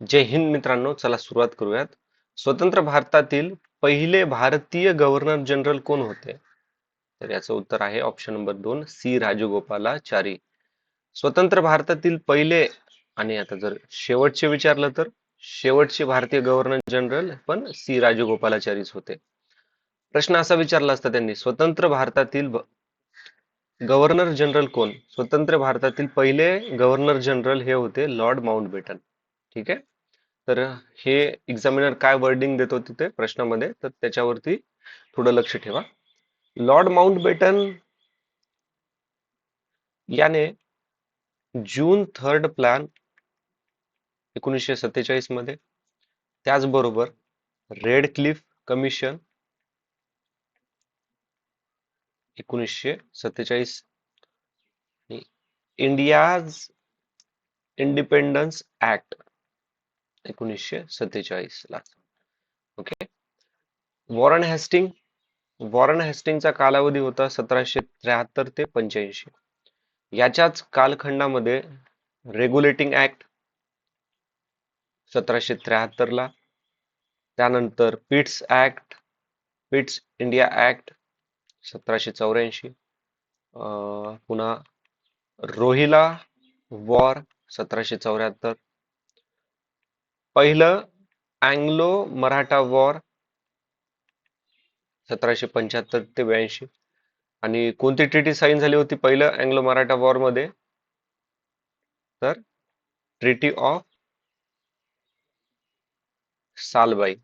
जय हिंद मित्रांनो चला सुरुवात करूयात. स्वतंत्र भारतातील पहिले भारतीय गव्हर्नर जनरल कोण होते? तर याचं उत्तर आहे ऑप्शन नंबर दोन सी राजगोपालाचारी. स्वतंत्र भारतातील पहिले आणि आता जर शेवटचे विचारलं तर शेवटचे भारतीय गव्हर्नर जनरल पण सी राजगोपालाचारीच होते. प्रश्न असा विचारला असता त्यांनी स्वतंत्र भारतातील गव्हर्नर जनरल कोण? स्वतंत्र भारतातील पहिले गव्हर्नर जनरल हे होते लॉर्ड माउंटबेटन ठीक आहे? तर हे एक्झामिनर काय वर्डिंग देतो तिथे प्रश्नामध्ये? तर त्याच्यावरती थोडं लक्ष ठेवा. लॉर्ड माउंटबेटन याने जून थर्ड प्लॅन एकोणीसशे सत्तेचाळीसमध्ये त्याचबरोबर रेड क्लिफ कमिशन एकोणीसशे सत्तेचाळीस इंडियाज इंडिपेंडन्स ऍक्ट एकोणीसशे सत्तेचाळीस ला. ओके वॉरन हॅस्टिंग वॉरन हॅस्टिंगचा कालावधी होता सतराशे त्र्याहत्तर ते पंच्याऐंशी. याच्याच कालखंडामध्ये रेग्युलेटिंग ऍक्ट सतराशे त्र्याहत्तर ला त्यानंतर Pitt's act Pitt's India act सतराशे चौऱ्याऐंशी पुन्हा रोहिला वॉर सतराशे चौऱ्याहत्तर पहिलं अँग्लो मराठा वॉर सतराशे पंच्याहत्तर ते ब्याऐंशी. आणि कोणती ट्रिटी साईन झाली होती पहिलं अँग्लो मराठा वॉरमध्ये? तर ट्रिटी ऑफ सालबाई.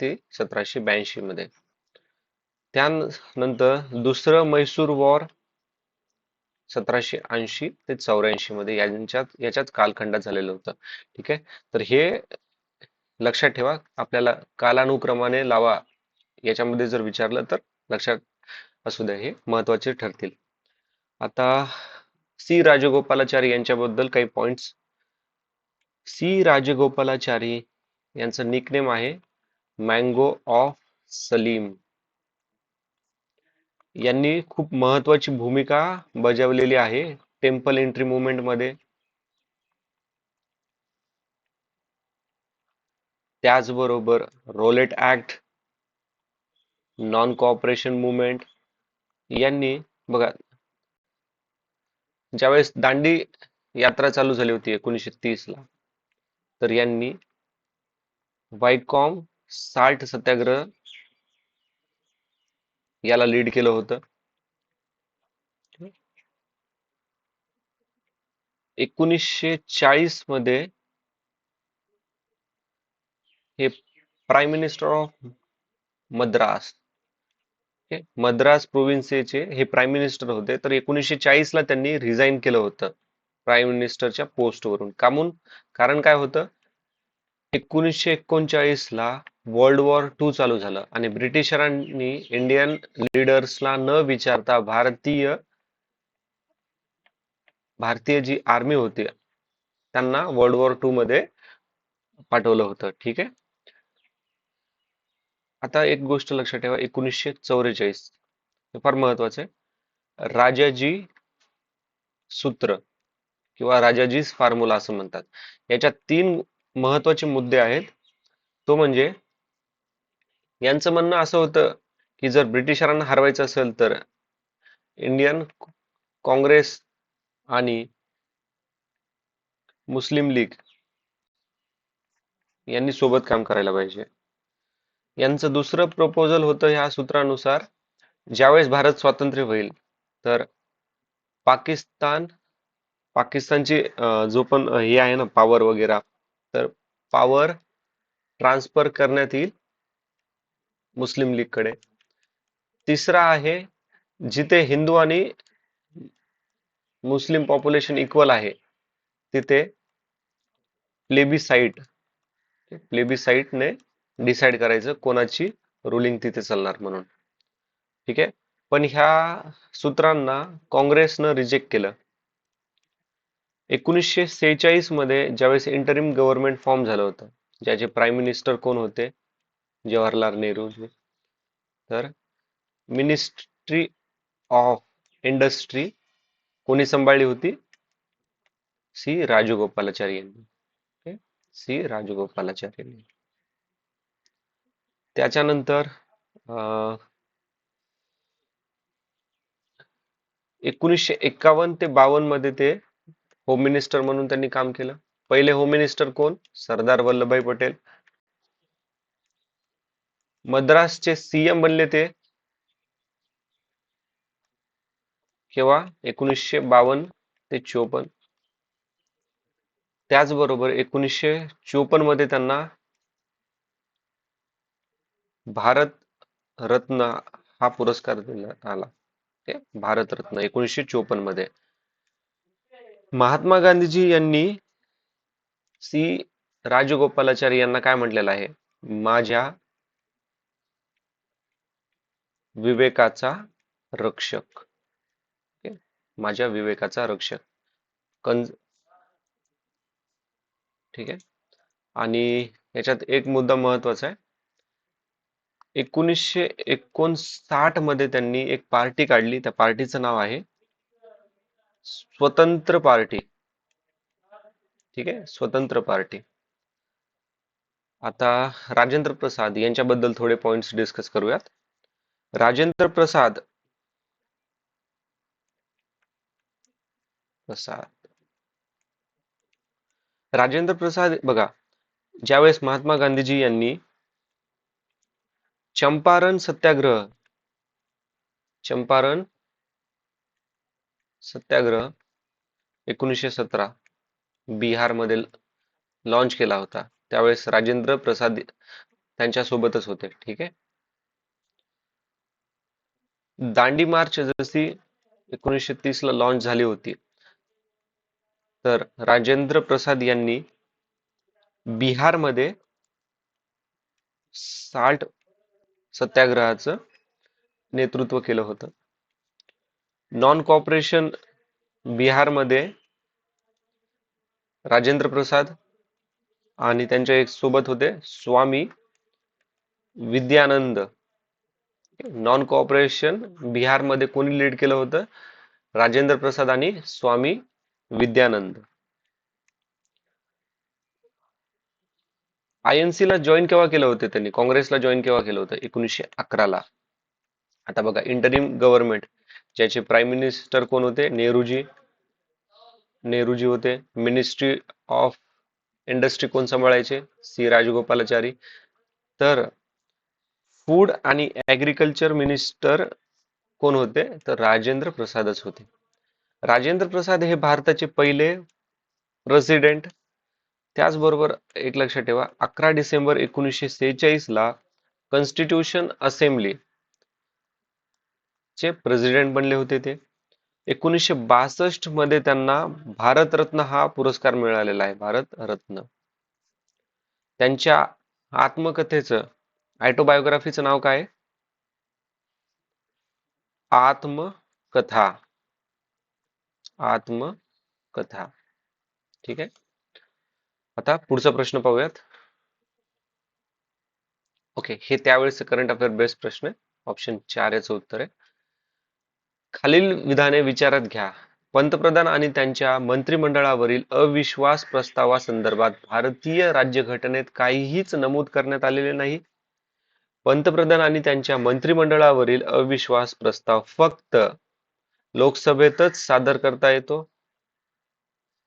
ती सतराशे ब्याऐंशी मध्ये. त्यानंतर दुसरं मैसूर वॉर सतराशे ऐंशी ते चौऱ्याऐंशी मध्ये यांच्यात याच्यात कालखंडात झालेलं होतं. ठीक आहे? तर हे लक्षात ठेवा आपल्याला कालानुक्रमाने लावा. याच्यामध्ये जर विचारलं तर लक्षात असू द्या हे महत्त्वाचे ठरतील. आता सी राजगोपालाचारी यांच्याबद्दल काही पॉइंट्स सी राजगोपालाचारी यांचं निकनेम आहे मँगो ऑफ सलीम यांनी खूप महत्वाची भूमिका बजावलेली आहे टेम्पल एंट्री मुवमेंटमध्ये. त्याचबरोबर Rowlatt act non cooperation movement यांनी बघा ज्यावेळेस दांडी यात्रा चालू झाली होती एकोणीसशे तीस ला तर यांनी वायकॉम साल्ट सत्याग्रह याला लीड केलं होतं. एकोणीसशे चाळीसमध्ये हे prime minister of Madras Madras प्रोव्हिन्सीचे हे प्राईम मिनिस्टर होते. तर एकोणीसशे चाळीस ला त्यांनी रिझाईन केलं होतं प्राईम मिनिस्टरच्या पोस्टवरून कामून कारण काय होतं? एकोणीसशे एकोणचाळीस ला वर्ल्ड वॉर टू चालू झालं. आणि ब्रिटिशरांनी इंडियन लिडर्सला न विचारता भारतीय भारतीय जी आर्मी होती त्यांना वर्ल्ड वॉर टू मध्ये पाठवलं होतं. ठीक आहे? आता एक गोष्ट लक्षात ठेवा. एकोणीसशे चौवेचाळीस. हे फार महत्वाचं आहे. राजाजी सूत्र किंवा राजाजीच फॉर्म्युला असं म्हणतात. याच्यात तीन महत्त्वाचे मुद्दे आहेत. तो म्हणजे यांचं म्हणणं असं होतं की जर ब्रिटिशरांना हरवायचं असेल तर इंडियन काँग्रेस आणि मुस्लिम लीग यांनी सोबत काम करायला पाहिजे. यांचं दुसरं प्रपोजल होतं ह्या सूत्रानुसार ज्यावेळेस भारत स्वातंत्र्य होईल तर पाकिस्तान पाकिस्तानची जो पण हे आहे ना पॉवर वगैरे तर पॉवर ट्रान्सफर करण्यात येईल. मुस्लिम लीगकडे. तिसरा आहे जिथे हिंदू आणि मुस्लिम पॉप्युलेशन इक्वल आहे तिथे प्लेबिसाईट प्लेबिसाईटने डिसाईड करायचं कोणाची रुलिंग तिथे चालणार म्हणून. ठीक आहे? पण ह्या सूत्रांना काँग्रेसनं रिजेक्ट केलं. एकोणीसशे सेहेचाळीसमध्ये ज्यावेळेस इंटरिम गव्हर्नमेंट फॉर्म झालं होतं ज्याचे प्राईम मिनिस्टर कोण होते? जवाहरलाल नेहरू तर मिनिस्ट्री ऑफ इंडस्ट्री कोणी सांभाळली होती? सी. राजगोपालाचारी यांनी. सी. राजगोपालाचार्यांनी त्याच्यानंतर अं, एकोणीसशे एक्कावन्न ते बावन्नमध्ये ते होम मिनिस्टर म्हणून त्यांनी काम केलं. पहिले होम मिनिस्टर कोण? सरदार वल्लभभाई पटेल. मद्रासचे सीएम बनले ते. केव्हा? एकोणीसशे बावन्न ते चोपन्न. त्याचबरोबर एकोणीसशे चोपन्नमध्ये त्यांना भारत रत्न हा पुरस्कार देण्यात आला. भारतरत्न एकोणीसशे चोपन्नमध्ये. महात्मा गांधीजी यांनी सी. राजगोपालाचारी यांना काय म्हटलेलं आहे? माझ्या विवेकाचा रक्षक. माझ्या विवेकाचा रक्षक. कंज ठीक आहे. आणि याच्यात एक मुद्दा महत्त्वाचा आहे. एकोणीसशे एकोणसाठमध्ये त्यांनी एक पार्टी काढली. त्या पार्टीचं नाव आहे स्वतंत्र पार्टी. ठीक आहे? स्वतंत्र पार्टी. आता राजेंद्र प्रसाद यांच्याबद्दल थोडे पॉइंट्स डिस्कस करूयात. राजेंद्र प्रसाद. प्रसाद. राजेंद्र प्रसाद बघा ज्यावेळेस महात्मा गांधीजी यांनी चंपारण सत्याग्रह चंपारण सत्याग्रह एकोणीसशे सतरा बिहारमध्ये लॉन्च केला होता. त्यावेळेस राजेंद्र प्रसाद त्यांच्या सोबतच होते. ठीक आहे? दांडी मार्च जशी एकोणीसशे तीस ला लॉन्च झाली होती तर राजेंद्र प्रसाद यांनी बिहारमध्ये साल्ट सत्याग्रहाचं नेतृत्व केलं होतं. नॉन कॉपरेशन बिहारमध्ये राजेंद्र प्रसाद आणि त्यांच्या एक सोबत होते स्वामी विद्यानंद नॉन कॉपरेशन बिहारमध्ये कोणी लीड केलं होतं? राजेंद्र प्रसाद आणि स्वामी विद्यानंद. आयएनसी ला जॉईन केव्हा केलं होतं त्यांनी? काँग्रेसला जॉईन केव्हा केलं होतं? एकोणीसशे अकराला आता बघा इंटरिम गव्हर्नमेंट ज्याचे प्राईम मिनिस्टर कोण होते? नेहरूजी. नेहरूजी होते. मिनिस्ट्री ऑफ इंडस्ट्री कोण सांभाळायचे? सी. राजगोपालाचारी. तर फूड आणि ॲग्रिकल्चर मिनिस्टर कोण होते? तर राजेंद्र प्रसादच होते. राजेंद्र प्रसाद हे भारताचे पहिले प्रेसिडेंट त्याचबरोबर एक लक्षात ठेवा अकरा डिसेंबर एकोणीसशे सेहेचाळीस ला कॉन्स्टिट्यूशन असेंब्ली चे प्रेसिडेंट बनले होते ते. एकोणीसशे बासष्टमध्ये त्यांना भारतरत्न हा पुरस्कार मिळालेला आहे भारतरत्न त्यांच्या आत्मकथेचं ऑटोबायोग्राफीचं नाव काय? आत्मकथा. आत्मकथा. ठीक आहे? आता पुढचा प्रश्न पाहूयात. ओके हे त्यावेळेस करंट अफेअर बेस्ट प्रश्न आहे. ऑप्शन चार याचं उत्तर आहे. खालील विधाने विचारात घ्या. पंतप्रधान आणि त्यांच्या मंत्रिमंडळावरील अविश्वास प्रस्तावासंदर्भात भारतीय राज्यघटनेत काहीहीच नमूद करण्यात आलेले नाही. पंतप्रधान आणि त्यांच्या मंत्रिमंडळावरील अविश्वास प्रस्ताव फक्त लोकसभेतच सादर करता येतो?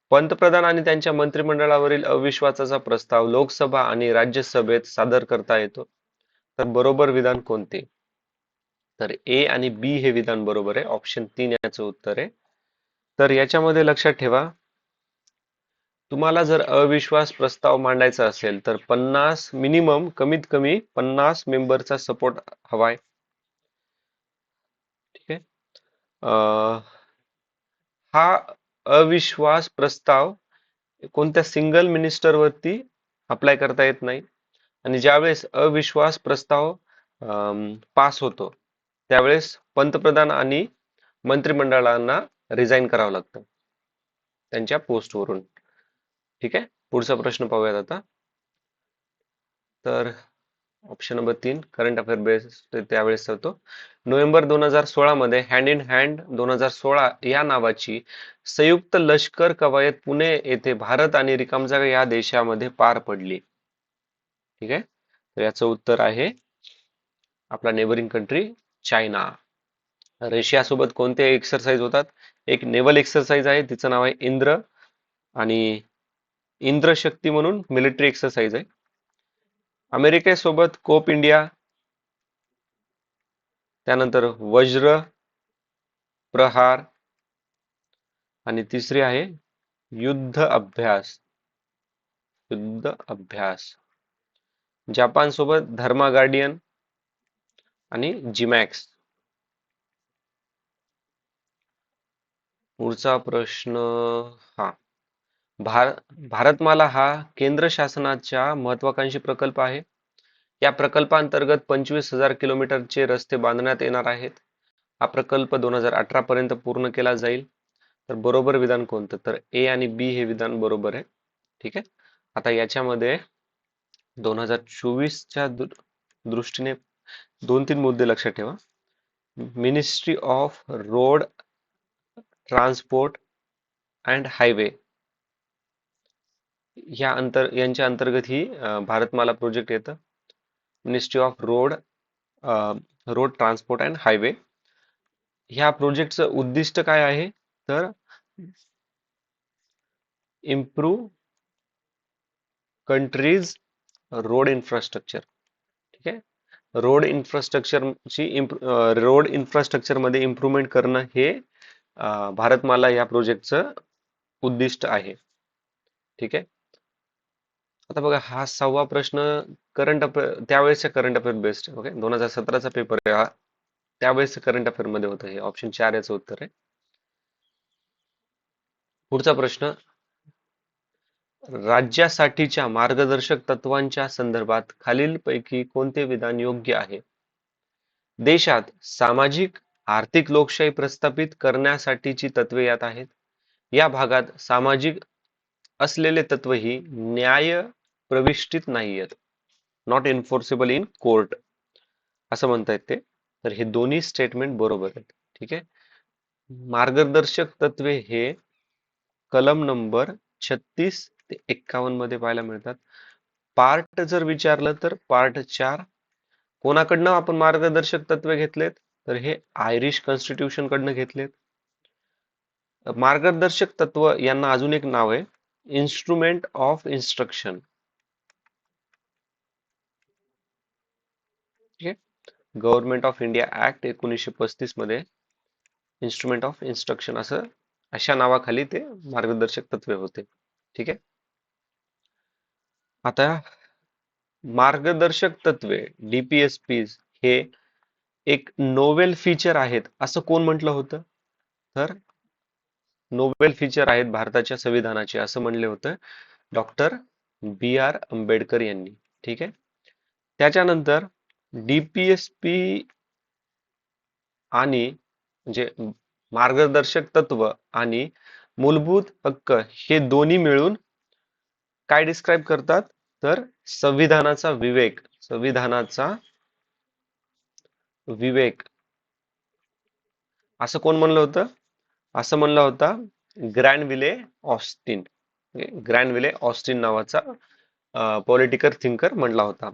पंतप्रधान आणि त्यांच्या मंत्रिमंडळावरील अविश्वासाचा प्रस्ताव लोकसभा आणि राज्यसभेत सादर करता येतो? तर बरोबर विधान कोणते? तर ए आणि बी हे विधान बरोबर आहे. ऑप्शन तीन याचं उत्तर आहे. तर याच्यामध्ये लक्षात ठेवा. तुम्हाला जर अविश्वास प्रस्ताव मांडायचा असेल तर पन्नास मिनिमम कमीत कमी पन्नास मेंबरचा सपोर्ट हवाय. ठीक आहे? हा अविश्वास प्रस्ताव कोणत्या सिंगल मिनिस्टर वरती अप्लाय करता येत नाही. आणि ज्यावेळेस अविश्वास प्रस्ताव पास होतो त्यावेळेस पंतप्रधान आणि मंत्रिमंडळांना रिझाईन करावं लागतं. त्यांच्या पोस्टवरून ठीक आहे? पुढचा प्रश्न पाहूयात आता. तर ऑप्शन नंबर तीन करंट अफेअर बेस त्यावेळेस होतो नोव्हेंबर दोन हजार सोळा मध्ये हँड इन हँड दोन हजार सोळा या नावाची संयुक्त लष्कर कवायत पुणे येथे भारत आणि रिकामजागा या देशामध्ये पार पडली. ठीक आहे? तर याचं उत्तर आहे आपला नेबरिंग कंट्री चायना. रशिया सोबत कोणते एक्सरसाइज होतात? एक नेव्हल एक्सरसाइज आहे तिचं नाव आहे इंद्र आणि इंद्रशक्ती म्हणून मिलिटरी एक्सरसाइज आहे. अमेरिकेसोबत कोप इंडिया त्यानंतर वज्र प्रहार आणि तिसरी आहे युद्ध अभ्यास. युद्ध अभ्यास. जपान सोबत धर्मा गार्डियन आणि जिमॅक्स. पुढचा प्रश्न हा. भार भारतमाला हा केंद्र शासनाच्या महत्वाकांक्षी प्रकल्प आहे. या प्रकल्पांतर्गत पंचवीस हजार किलोमीटरचे रस्ते बांधण्यात येणार आहेत. हा प्रकल्प दोन हजार अठरा पर्यंत पूर्ण केला जाईल. तर बरोबर विधान कोणतं? तर ए आणि बी हे विधान बरोबर आहे. ठीक आहे? आता याच्यामध्ये दोन हजार चोवीसच्या दृष्टीने दोन तीन मुद्दे लक्षात ठेवा. Ministry of road transport and highway ह्या अंतर यांच्या अंतर्गत ही भारतमाला प्रोजेक्ट येतं. Ministry of road road transport and highway ह्या प्रोजेक्टचं उद्दिष्ट काय आहे? तर इम्प्रूव्ह कंट्रीज रोड इन्फ्रास्ट्रक्चर ठीक आहे? रोड इन्फ्रास्ट्रक्चरची रोड इन्फ्रास्ट्रक्चरमध्ये करणं हे भारतमाला या प्रोजेक्टचं उद्दिष्ट आहे. ठीक आहे? आता बघा हा सहावा प्रश्न करंट अफेअर त्यावेळेसच्या करंट अफेअर बेस्ड ओके दोन हजार सतराचा पेपर आहे हा. त्यावेळेस करंट अफेअरमध्ये होतं हे. ऑप्शन चार याचं उत्तर आहे. पुढचा प्रश्न राज्यासाठीच्या मार्गदर्शक तत्वांच्या संदर्भात खालीलपैकी कोणते विधान योग्य आहे? देशात सामाजिक आर्थिक लोकशाही प्रस्थापित करण्यासाठीची तत्वे यात आहेत. या भागात सामाजिक असलेले तत्व ही न्याय प्रविष्टीत नाही आहेत नॉट एन्फोर्सेबल इन कोर्ट असं म्हणतायत ते. तर हे दोन्ही स्टेटमेंट बरोबर आहेत. ठीक आहे? मार्गदर्शक तत्वे हे कलम नंबर छत्तीस ते एक्कावन्नमध्ये पाहायला मिळतात. पार्ट जर विचारलं तर पार्ट चार. कोणाकडनं आपण मार्गदर्शक तत्वे घेतलेत? तर हे आयरिश कॉन्स्टिट्यूशन कडनं घेतलेत. मार्गदर्शक तत्व यांना अजून एक नाव आहे. Instrument of instruction government of India act एकोणीसशे पस्तीसमध्ये इन्स्ट्रुमेंट ऑफ इन्स्ट्रक्शन असं अशा नावाखाली ते मार्गदर्शक तत्वे होते. ठीक आहे? आता मार्गदर्शक तत्वे डीपीएसपी हे एक नोवेल फीचर आहेत असं कोण म्हटलं होतं? तर नोवेल फीचर आहेत भारताच्या संविधानाचे असं म्हणले होतं डॉक्टर बी आर आंबेडकर यांनी. ठीक आहे? त्याच्यानंतर डीपीएसपी आणि म्हणजे मार्गदर्शक तत्व आणि मूलभूत हक्क हे दोन्ही मिळून काय डिस्क्राईब करतात? तर संविधानाचा विवेक संविधानाचा विवेक. असं कोण म्हणलं होतं? असं म्हणलं होता ग्रँड विले ऑस्टिन. म्हणजे ग्रँड विले ऑस्टिन नावाचा पॉलिटिकल थिंकर म्हणला होता.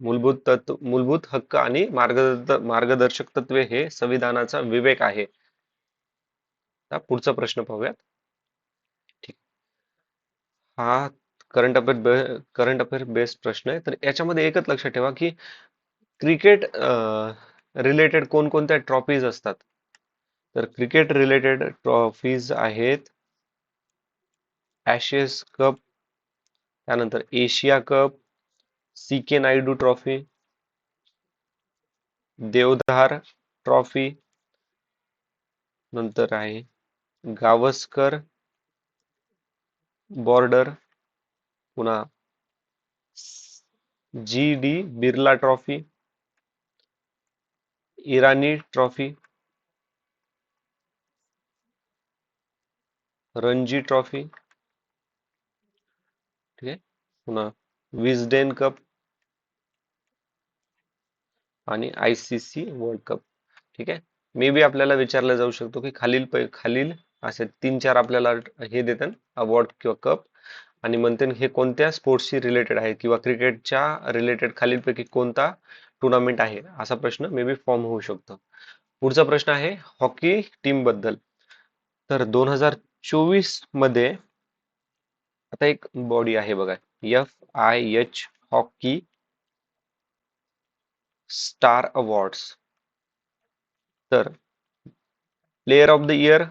मूलभूत तत्व मूलभूत हक्क आणि मार्गदर्शक तत्वे हे संविधानाचा विवेक आहे. पुढचा प्रश्न पाहूयात. ठीक. हा current affair current affair based प्रश्न आहे. तर याच्यामध्ये एकच लक्षात ठेवा की क्रिकेट रिलेटेड कोणकोणत्या ट्रॉफीज असतात. तर क्रिकेट रिलेटेड ट्रॉफीज आहेत ॲशेस कप त्यानंतर Asia cup C K Naidu trophy Deodhar trophy नंतर आहे गावस्कर बॉर्डर पुन्हा G D Birla trophy Irani trophy Ranji trophy ठीक आहे? पुन्हा विजडेन कप आणि I C C world cup. ठीक आहे? मे बी आपल्याला विचारला जाऊ शकतो की खालील खालील असे तीन चार आपल्याला हे देतात अवॉर्ड किंवा कप आणि म्हणते हे कोणत्या स्पोर्ट्सशी रिलेटेड आहे किंवा क्रिकेटच्या रिलेटेड खालीलपैकी कोणता टुर्नामेंट आहे? असा प्रश्न मे बी फॉर्म होऊ शकतो. पुढचा प्रश्न आहे हॉकी टीमबद्दल. तर दोन हजार चोवीसमध्ये आता एक बॉडी आहे बघा F I H hockey star awards. तर प्लेयर ऑफ द इयर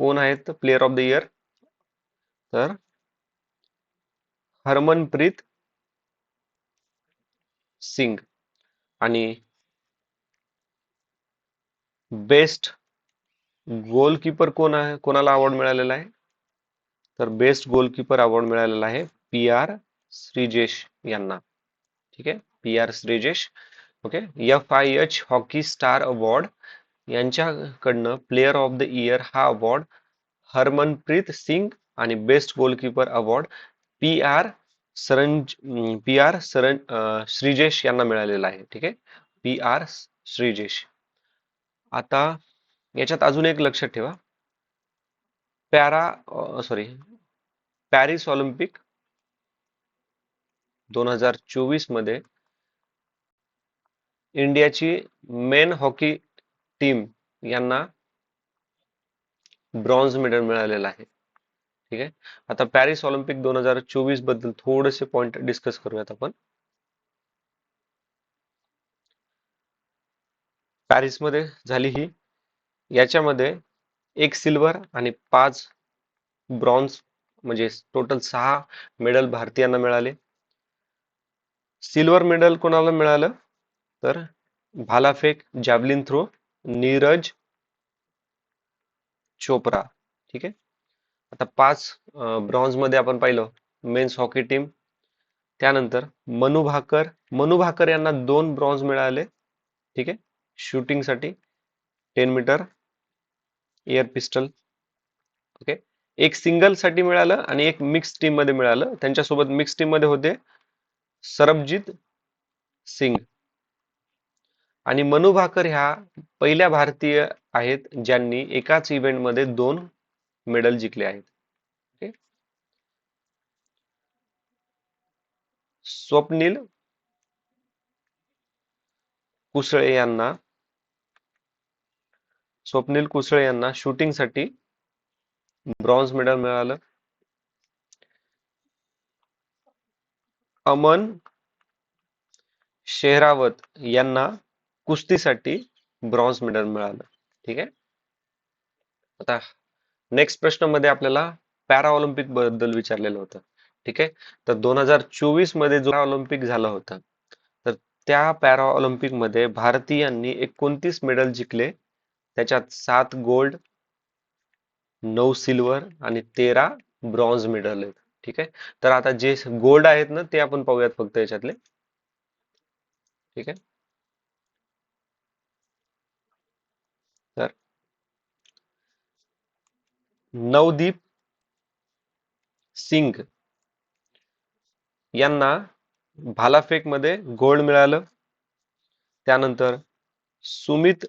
कोण आहेत प्लेयर ऑफ द इयर तर हरमनप्रीत सिंग आणि बेस्ट गोलकीपर कोण आहे? कोणाला अवॉर्ड मिळालेला आहे? तर बेस्ट गोलकीपर अवॉर्ड मिळालेला आहे पी आर श्रीजेश यांना. ठीक आहे? P R Sreejesh. Okay F I H hockey star award यांच्याकडनं player of the year हा अवॉर्ड हरमनप्रीत सिंग आणि best goalkeeper award P R सरंज P R सरन श्रीजेश यांना मिळालेला आहे. ठीक आहे? P R Sreejesh. आता याच्यात अजून एक लक्षात ठेवा. पॅरा सॉरी पॅरिस ऑलिम्पिक दोन हजार चोवीसमध्ये इंडियाची मेन हॉकी टीम यांना ब्रॉन्झ मेडल मिळालेलं आहे. ठीक आहे? आता पॅरिस ऑलिम्पिक दोन हजार चोवीसबद्दल थोडेसे पॉइंट डिस्कस करूयात आपण. पॅरिसमध्ये झाली ही. याच्यामध्ये एक सिल्वर आणि पाच ब्रॉन्झ म्हणजे टोटल सहा मेडल भारतीयांना मिळाले. सिल्वर मेडल कोणाला मिळालं? तर भालाफेक जॅवलिन थ्रो नीरज चोप्रा. ठीक आहे? आता पाच ब्रॉन्झमध्ये आपण पाहिलं मेन्स हॉकी टीम. त्यानंतर मनु भाकर मनु भाकर यांना दोन ब्रॉन्झ मिळाले. ठीक आहे? शूटिंगसाठी ten metre air pistol okay एक सिंगलसाठी मिळालं आणि एक मिक्स टीममध्ये मिळालं. त्यांच्यासोबत मिक्स टीममध्ये होते सरबजीत सिंग आणि मनु भाकर ह्या पहिल्या भारतीय आहेत ज्यांनी एकाच इव्हेंटमध्ये दोन मेडल जिंकले आहेत. स्वप्नील कुसळे यांना स्वप्नील कुसळे यांना शूटिंगसाठी ब्रॉन्झ मेडल मिळालं. अमन शेहरावत यांना कुस्तीसाठी ब्रॉन्झ मेडल मिळालं. ठीक आहे? आता नेक्स्ट प्रश्नमध्ये आपल्याला पॅरा ऑलिम्पिकबद्दल विचारलेलं होतं. ठीक आहे? तर दोन हजार चोवीसमध्ये जो ऑलिम्पिक झालं होतं तर त्या पॅरा ऑलिम्पिकमध्ये भारतीयांनी एकोणतीस मेडल जिंकले. त्याच्यात सात गोल्ड नऊ सिल्वर आणि तेरा ब्रॉन्झ मेडल आहेत. ठीक आहे? तर आता जे गोल्ड आहेत ना ते आपण पाहूयात फक्त याच्यातले. ठीक आहे? तर नवदीप सिंग यांना भालाफेकमध्ये गोल्ड मिळालं. त्यानंतर सुमित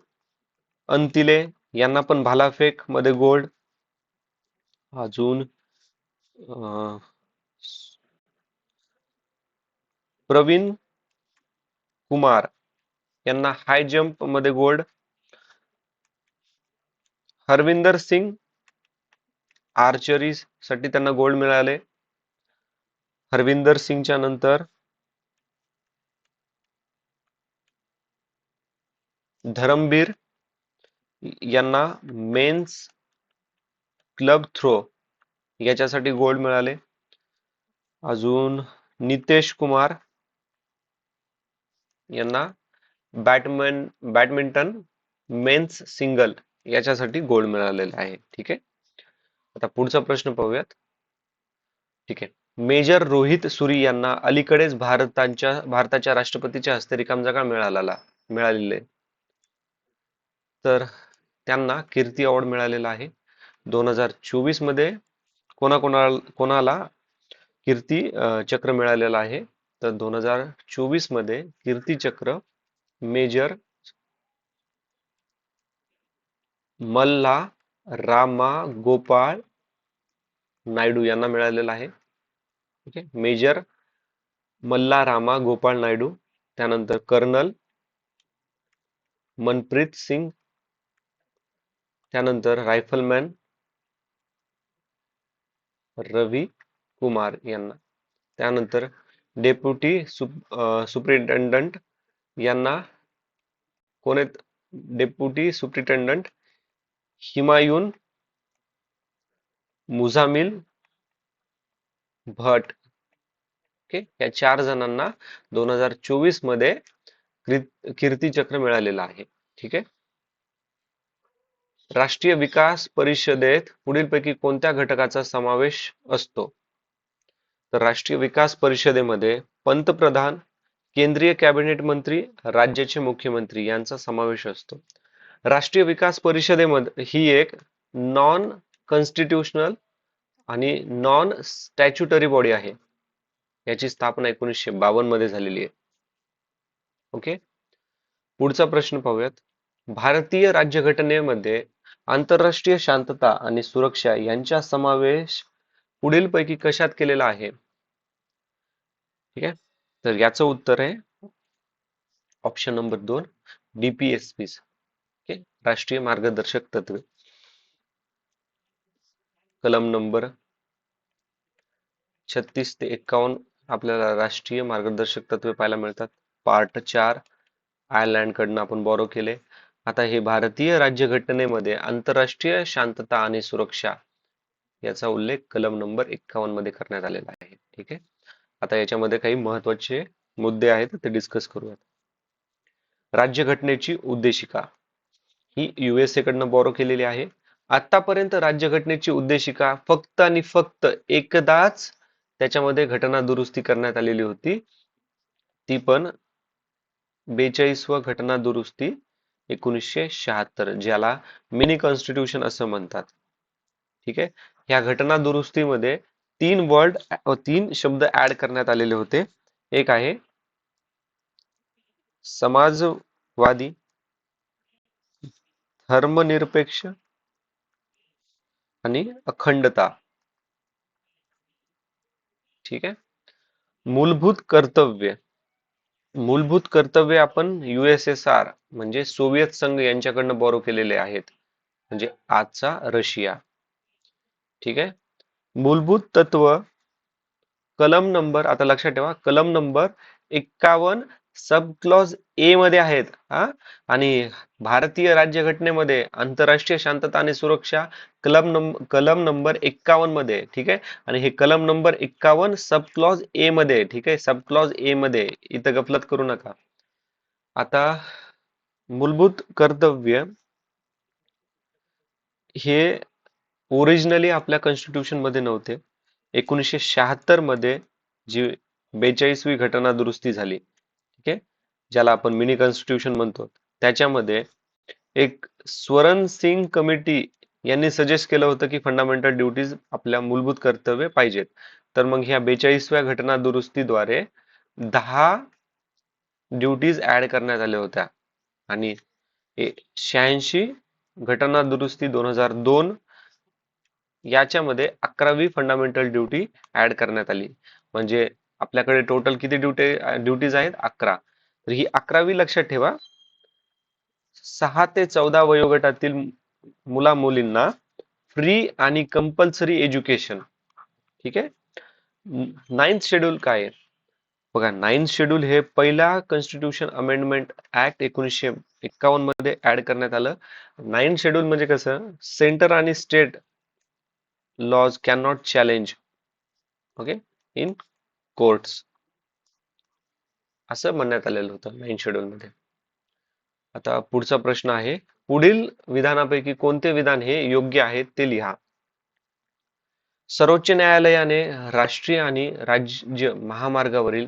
अंतिले यांना पण भालाफेकमध्ये गोल्ड. अजून प्रवीण कुमार यांना हाय जंपमध्ये गोल्ड. हरविंदर सिंग आर्चरी साठी त्यांना गोल्ड मिळाले. हरविंदर सिंगच्या नंतर धरमबीर यांना मेन्स क्लब थ्रो याच्यासाठी गोल्ड मिळाले. अजून नितेश कुमार यांना बॅटमॅन बॅडमिंटन मेन्स सिंगल याच्यासाठी गोल्ड मिळालेला आहे. ठीक आहे? आता पुढचा प्रश्न पाहूयात. ठीक आहे. मेजर रोहित सुरी यांना अलीकडेच भारताच्या भारताच्या राष्ट्रपतीच्या हस्ते रिकामजागा मिळाला मिळालेले तर त्यांना कीर्ती अवॉर्ड मिळालेला आहे. दोन हजार चोवीसमध्ये कोणाकोणा कोणाला कीर्ती चक्र मिळालेला आहे? तर दोन हजार चोवीसमध्ये कीर्तीचक्र मेजर मल्ला रामा गोपाळ नायडू यांना मिळालेला आहे. ठीक आहे मेजर मल्ला रामा गोपाळ नायडू त्यानंतर कर्नल मनप्रीत सिंग त्यानंतर रायफलमॅन रवी कुमार यांना. त्यानंतर डेप्युटी सुप्रिटेंडंट यांना कोण आहेत? Deputy superintendent Himayun Muzamil Bhat. Okay या चार जणांना दोन हजार चोवीसमध्ये कीर्ती चक्र मिळालेलं आहे. ठीक आहे? राष्ट्रीय विकास परिषदेत पुढीलपैकी कोणत्या घटकाचा समावेश असतो? तर राष्ट्रीय विकास परिषदेमध्ये पंतप्रधान केंद्रीय कॅबिनेट मंत्री राज्याचे मुख्यमंत्री यांचा समावेश असतो. राष्ट्रीय विकास परिषदेमध्ये ही एक नॉन कॉन्स्टिट्युशनल आणि नॉन स्टॅच्युटरी बॉडी आहे. याची स्थापना एकोणीसशे बावन्नमध्ये झालेली आहे. ओके? पुढचा प्रश्न पाहूयात. भारतीय राज्यघटनेमध्ये आंतरराष्ट्रीय शांतता आणि सुरक्षा यांचा समावेश पुढीलपैकी कशात केलेला आहे? ठीक आहे. तर याचं उत्तर आहे. ऑप्शन नंबर दोन डीपीएसपी राष्ट्रीय मार्गदर्शक तत्वे. कलम नंबर छत्तीस ते एक्कावन्न आपल्याला राष्ट्रीय मार्गदर्शक तत्वे पाहायला मिळतात. पार्ट चार आयर्लंड कडनं आपण बॉरो केले. आता हे भारतीय राज्यघटनेमध्ये आंतरराष्ट्रीय शांतता आणि सुरक्षा याचा उल्लेख कलम नंबर एक्कावन्नमध्ये करण्यात आलेला आहे. ठीक आहे? आता याच्यामध्ये काही महत्त्वाचे मुद्दे आहेत ते डिस्कस करूयात. राज्यघटनेची उद्देशिका. ही युएसए कडनं बॉरो केलेली आहे. आतापर्यंत राज्यघटनेची उद्देशिका फक्त आणि फक्त एकदाच त्याच्यामध्ये घटना दुरुस्ती करण्यात आलेली होती. ती पण बेचाळीसव घटना दुरुस्ती एकोणीसशे शहात्तर ज्याला मिनी कॉन्स्टिट्यूशन असं म्हणतात. ठीक आहे? ह्या घटना दुरुस्तीमध्ये तीन वर्ड तीन शब्द ऍड करण्यात आलेले होते. एक आहे समाजवादी धर्मनिरपेक्ष आणि अखंडता. ठीक आहे? मूलभूत कर्तव्य. मूलभूत कर्तव्य आपण युएसएसआर म्हणजे सोवियत संघ यांच्याकडनं बॉरो केलेले आहेत. म्हणजे आजचा रशिया. ठीक आहे? मूलभूत तत्व कलम नंबर आता लक्षात ठेवा कलम नंबर एक्कावन्न सब क्लॉज ए मध्ये आहेत हा? आणि भारतीय राज्यघटनेमध्ये आंतरराष्ट्रीय शांतता आणि सुरक्षा कलम नंबर कलम नंबर एक्कावन्नमध्ये ठीक आहे? आणि हे कलम नंबर एक्कावन्न सब क्लॉज ए मध्ये ठीक आहे? सब क्लॉज ए मध्ये इथं गफलत करू नका. आता मूलभूत कर्तव्य हे ओरिजिनली आपल्या कॉन्स्टिट्यूशनमध्ये नव्हते. एकोणीसशे शहात्तरमध्ये जी बेचाळीसवी घटना दुरुस्ती झाली. ओके? ज्याला आपण मिनी कॉन्स्टिट्यूशन म्हणतो. त्याच्यामध्ये एक स्वरण सिंग कमिटी यांनी सजेस्ट केलं होतं की फंडामेंटल ड्युटीज आपल्या मूलभूत कर्तव्य पाहिजेत. तर मग ह्या बेचाळीसव्या घटना दुरुस्तीद्वारे दहा ड्युटीज ऍड करण्यात आल्या होत्या. आणि शहाऐंशी घटना दुरुस्ती दोन हजार दोन याच्यामध्ये अकरावी फंडामेंटल ड्युटी ऍड करण्यात आली. म्हणजे आपल्याकडे टोटल किती ड्युटी ड्युटीज आहेत? अकरा. तर ही अकरावी लक्षात ठेवा. सहा ते चौदा वयोगटातील मुला मुलींना फ्री आणि कंपल्सरी एज्युकेशन ठीक आहे? नाईन्थ शेड्यूल काय आहे? बघा नाईन्थ शेड्यूल हे पहिला कॉन्स्टिट्यूशन अमेंडमेंट ऍक्ट एकोणीसशे एक्कावन्नमध्ये ऍड करण्यात आलं. नाईन्थ शेड्यूल म्हणजे कसं? सेंटर आणि state laws can not challenge okay in courts. असं म्हणण्यात आलेलं होतं नाईन शेड्यूल मध्ये. आता पुढचा प्रश्न आहे पुढील विधानापैकी कोणते विधान हे योग्य आहे ते लिहा. सर्वोच्च न्यायालयाने राष्ट्रीय आणि राज्य महामार्गावरील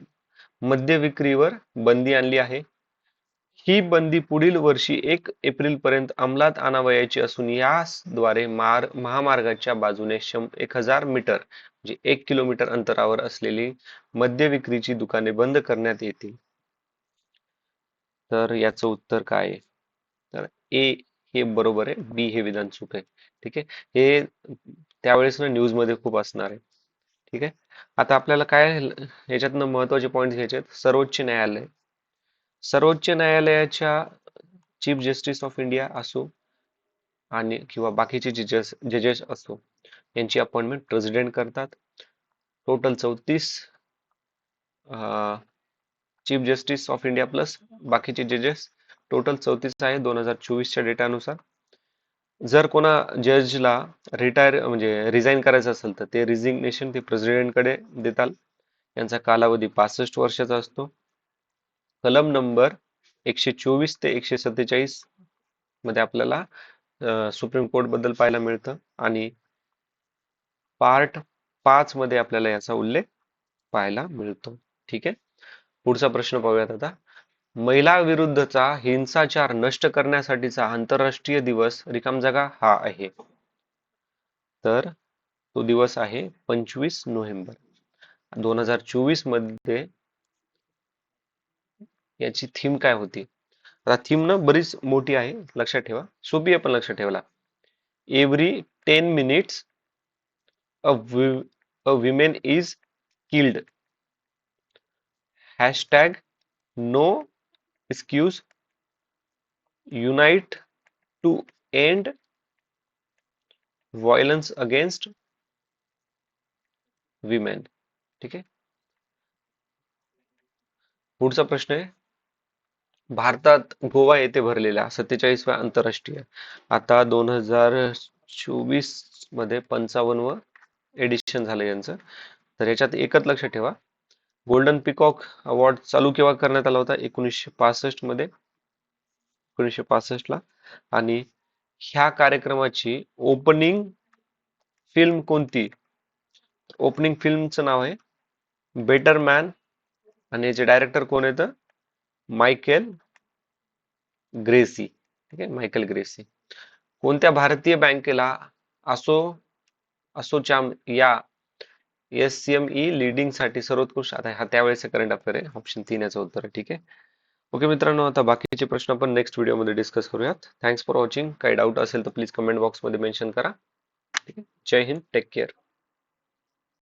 मद्य विक्रीवर बंदी आणली आहे. ही बंदी पुढील वर्षी एक एप्रिल पर्यंत अंमलात आणावयाची असून याद्वारे मार महामार्गाच्या बाजूने शं एक हजार मीटर म्हणजे एक किलोमीटर अंतरावर असलेली मद्य विक्रीची दुकाने बंद करण्यात येतील. तर याचं उत्तर काय आहे? तर ए हे बरोबर आहे बी हे विधान चूक आहे. ठीक आहे? हे त्यावेळेस ना न्यूजमध्ये खूप असणार आहे. ठीक आहे? आता आपल्याला काय याच्यातनं महत्त्वाचे पॉईंट घ्यायचे आहेत. सर्वोच्च न्यायालय सर्वोच्च न्यायालयाच्या चीफ जस्टिस ऑफ इंडिया असो आणि किंवा बाकीचे जजेस जजेस असो यांची अपॉइंटमेंट प्रेसिडेंट करतात. टोटल चौतीस chief justice of India plus बाकीचे जजेस. टोटल चौतीस आहे दोन हजार चोवीसच्या डेटानुसार. जर कोणा जजला रिटायर म्हणजे रिझाईन करायचं असेल तर ते रिझिग्नेशन ते प्रेसिडेंटकडे देतात यांचा कालावधी पासष्ट वर्षाचा असतो. कलम नंबर एकशे चोवीस ते एकशे सत्तेचाळीसमध्ये आपल्याला सुप्रीम कोर्टबद्दल पाहायला मिळतं. आणि पार्ट पाच मध्ये आपल्याला याचा उल्लेख पाहायला मिळतो. ठीक आहे? पुढचा प्रश्न पाहूयात आता. महिला विरुद्धचा हिंसाचार नष्ट करण्यासाठीचा आंतरराष्ट्रीय दिवस रिकाम जागा हा आहे. तर तो दिवस आहे पंचवीस नोव्हेंबर. दोन हजार चोवीसमध्ये याची थीम काय होती? आता थीम ना बरीच मोठी आहे, लक्षात ठेवा. सोपी आहे, पण लक्षात ठेवला every ten minutes a women is killed hashtag no excuse unite to end violence against women ठीक आहे? पुढचा प्रश्न आहे. भारतात गोवा येथे भरलेल्या सत्तेचाळीसव्या आंतरराष्ट्रीय. आता दोन हजार चोवीसमध्ये पंचावन्न एडिशन झालं यांचं. तर याच्यात एकच लक्ष ठेवा. गोल्डन पिकॉक अवॉर्ड चालू केव्हा करण्यात आला होता? एकोणीसशे पासष्टमध्ये. एकोणीसशे पासष्ट ला. आणि ह्या कार्यक्रमाची ओपनिंग फिल्म कोणती? ओपनिंग फिल्मचं नाव आहे. Better man. आणि याचे डायरेक्टर कोण येतं मायकेल ग्रेसी. ठीक आहे? Michael Gracey. कोणत्या भारतीय बँकेला असो असोचाम या एस सी एम ई लिडिंगसाठी सर्वोत्कृष्ट? आता हा त्यावेळेस करंट अफेअर आहे. ऑप्शन तीन याचं उत्तर ठीक आहे? ओके मित्रांनो आता बाकीचे प्रश्न आपण नेक्स्ट व्हिडिओमध्ये डिस्कस करूयात. थँक्स फॉर वॉचिंग काही डाऊट असेल तर प्लीज कमेंट बॉक्समध्ये मेन्शन करा. ठीक आहे? जय हिंद. Take care